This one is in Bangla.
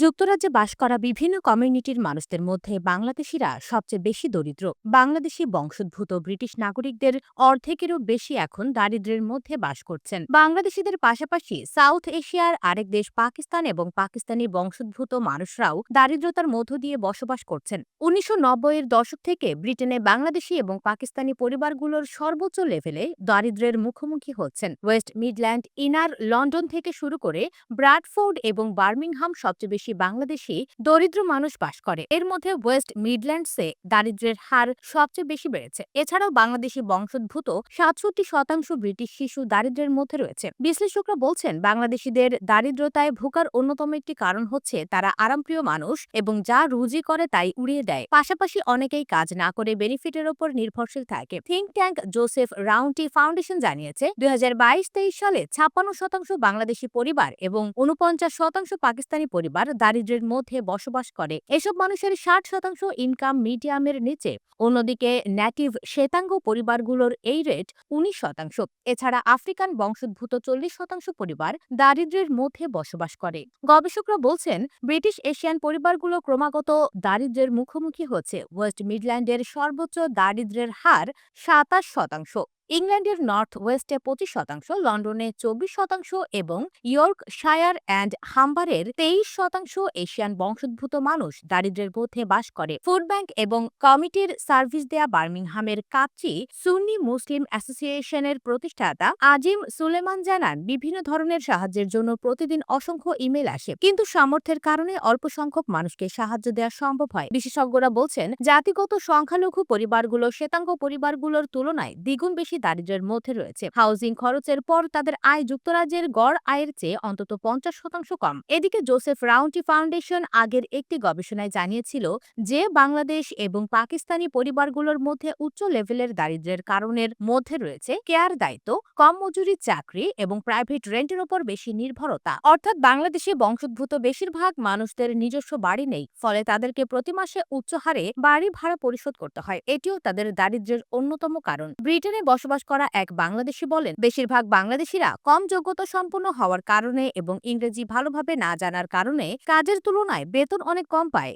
যুক্তরাজ্যে বাস করা বিভিন্ন কমিউনিটির মানুষদের মধ্যে বাংলাদেশিরা সবচেয়ে বেশি দরিদ্র। বাংলাদেশি বংশোদ্ভূত ব্রিটিশ নাগরিকদের অর্ধেকেরও বেশি এখন দারিদ্র্যের মধ্যে বাস করছেন। বাংলাদেশিদের পাশাপাশি সাউথ এশিয়ার আরেক দেশ পাকিস্তান এবং পাকিস্তানি বংশোদ্ভূত মানুষরাও দারিদ্রতার মধ্য দিয়ে বসবাস করছেন। উনিশশো এর দশক থেকে ব্রিটেনে বাংলাদেশি এবং পাকিস্তানি পরিবারগুলোর সর্বোচ্চ লেভেলে দারিদ্র্যের মুখোমুখি হচ্ছেন। ওয়েস্ট মিডল্যান্ড ইনার লন্ডন থেকে শুরু করে ব্রাডফোর্ড এবং বার্মিংহাম সবচেয়ে বেশি বাংলাদেশি দরিদ্র মানুষ বাস করে। এর মধ্যে ওয়েস্ট মিডল্যান্ডসে দারিদ্র্যের হার সবচেয়ে বেশি বেড়েছে। এছাড়াও বাংলাদেশি বংশোদ্ভূত সাতষট্টি শতাংশ ব্রিটিশ শিশু দারিদ্র্যের মধ্যে রয়েছে। বিশ্লেষকরা বলছেন, বাংলাদেশিদের দারিদ্রতায় ভোগার অন্যতম একটি কারণ হচ্ছে তারা আরামপ্রিয় মানুষ এবং যা রুজি করে তাই উড়িয়ে দেয়। পাশাপাশি অনেকেই কাজ না করে বেনিফিটের ওপর নির্ভরশীল থাকে। Think tank Joseph Rowntree Foundation জানিয়েছে, দুই হাজার বাইশ তেইশ সালে ছাপ্পান্ন শতাংশ বাংলাদেশি পরিবার এবং উনপঞ্চাশ শতাংশ পাকিস্তানি পরিবার দারিদ্র্যের মধ্যে বসবাস করে। এসব মানুষের ষাট শতাংশ ইনকাম মিডিয়ামের নিচে। অন্যদিকে ন্যাটিভ শ্বেতাঙ্গ পরিবারগুলোর এই রেট উনিশ শতাংশ। এছাড়া আফ্রিকান বংশোদ্ভূত চল্লিশ শতাংশ পরিবার দারিদ্র্যের মধ্যে বসবাস করে। গবেষকরা বলছেন, ব্রিটিশ এশিয়ান পরিবারগুলো ক্রমাগত দারিদ্র্যের মুখোমুখি হচ্ছে। ওয়েস্ট মিডল্যান্ডের সর্বোচ্চ দারিদ্র্যের হার সাতাশ শতাংশ। ইংল্যান্ডের নর্থ ওয়েস্টে পঁচিশ শতাংশ, লন্ডনে চব্বিশ শতাংশ এবং ইয়র্কশায়ার অ্যান্ড হাম্বারের তেইশ শতাংশ এশিয়ান বংশোদ্ভূত মানুষ দারিদ্র্যের মধ্যে বাস করে। ফুড ব্যাংক এবং কমিটির সার্ভিস দেয়া বার্মিংহামের কাপচি সুন্নি মুসলিম অ্যাসোসিয়েশনের প্রতিষ্ঠাতা আজিম সুলেমান জানান, বিভিন্ন ধরনের সাহায্যের জন্য প্রতিদিন অসংখ্য ইমেল আসে, কিন্তু সামর্থ্যের কারণে অল্প সংখ্যক মানুষকে সাহায্য দেওয়া সম্ভব হয়। বিশেষজ্ঞরা বলছেন, জাতিগত সংখ্যালঘু পরিবারগুলো শ্বেতাঙ্গ পরিবারগুলোর তুলনায় দ্বিগুণ বেশি দারিদ্র্যের মধ্যে রয়েছে। হাউজিং খরচের পর তাদের আয় যুক্তরাজ্যের গড় আয়ের চেয়ে অন্তত পঞ্চাশ শতাংশ কম। এদিকে জোসেফ রাউন্টি ফাউন্ডেশন আগের একটি গবেষণায় জানিয়েছিল যে, বাংলাদেশ এবং পাকিস্তানি পরিবারগুলোর মধ্যে উচ্চ লেভেলের দারিদ্র্যের কারণের মধ্যে রয়েছে কেয়ার দায়িত্ব, কম মজুরি চাকরি এবং প্রাইভেট রেন্টের উপর বেশি নির্ভরতা। অর্থাৎ বাংলাদেশে বংশোদ্ভূত বেশিরভাগ মানুষদের নিজস্ব বাড়ি নেই, ফলে তাদেরকে প্রতি মাসে উচ্চ হারে বাড়ি ভাড়া পরিশোধ করতে হয়। এটিও তাদের দারিদ্র্যের অন্যতম কারণ। ব্রিটেনে বসবাস করা এক বাংলাদেশি বলেন, বেশিরভাগ বাংলাদেশিরা কম যোগ্যতা সম্পন্ন হওয়ার কারণে এবং ইংরেজি ভালোভাবে না জানার কারণে কাজের তুলনায় বেতন অনেক কম পায়।